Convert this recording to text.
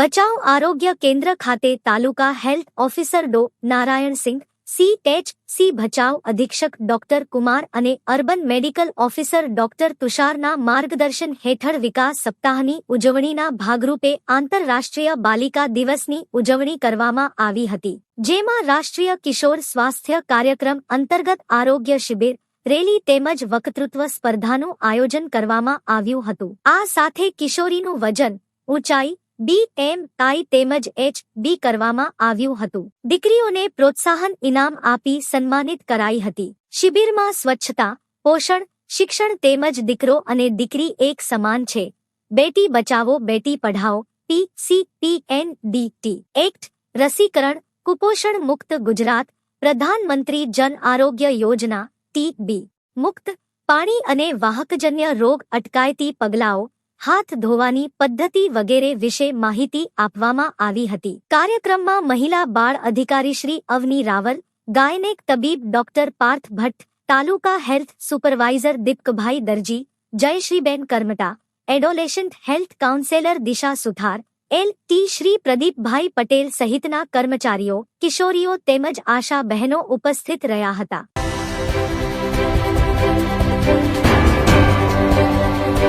બચાવ આરોગ્ય કેન્દ્ર ખાતે તાલુકા હેલ્થ ઓફિસર ડો. Narayansinh C H C Bhachau અધિક્ષક ડોક્ટર કુમાર અને અર્બન મેડિકલ ઓફિસર ડોક્ટર તુષારના માર્ગદર્શન હેઠળ વિકાસ સપ્તાહની ઉજવણીના ભાગરૂપે આંતરરાષ્ટ્રીય બાલિકા દિવસની ઉજવણી કરવામાં આવી હતી, જેમાં રાષ્ટ્રીય કિશોર સ્વાસ્થ્ય કાર્યક્રમ અંતર્ગત આરોગ્ય શિબિર, રેલી તેમજ વક્તૃત્વ સ્પર્ધાનું આયોજન કરવામાં આવ્યું હતું. આ સાથે કિશોરીનું વજન, ઊંચાઈ બી એમ આઈ તેમજ એચ બી કરવામાં આવ્યું હતું. દીકરીઓને પ્રોત્સાહન ઇનામ આપી સન્માનિત કરાઈ હતી. શિબિરમાં સ્વચ્છતા, પોષણ, શિક્ષણ તેમજ દીકરો અને દીકરી એક સમાન છે. Beti Bachao, Beti Padhao, P C P N D T act, રસીકરણ, કુપોષણ મુક્ત ગુજરાત, પ્રધાનમંત્રી જન આરોગ્ય યોજના, ટી બી. મુક્ત, પાણી અને વાહકજન્ય રોગ અટકાયતી પગલાઓ હાથ ધોવાની પદ્ધતિ વગેરે વિશે માહિતી આપવામાં આવી હતી. કાર્યક્રમમાં મહિલા બાળ અધિકારી શ્રી અવની રાવલ, ગાયનેક તબીબ doctor Parth Bhatt, taluka health supervisor Deepakbhai Darji, Jayshreeben Karamta, adolescent health counsellor Disha Suthar L T Shri Pradeepbhai Patel સહિતના કર્મચારીઓ, કિશોરીઓ તેમજ આશા બહેનો ઉપસ્થિત રહ્યા હતા.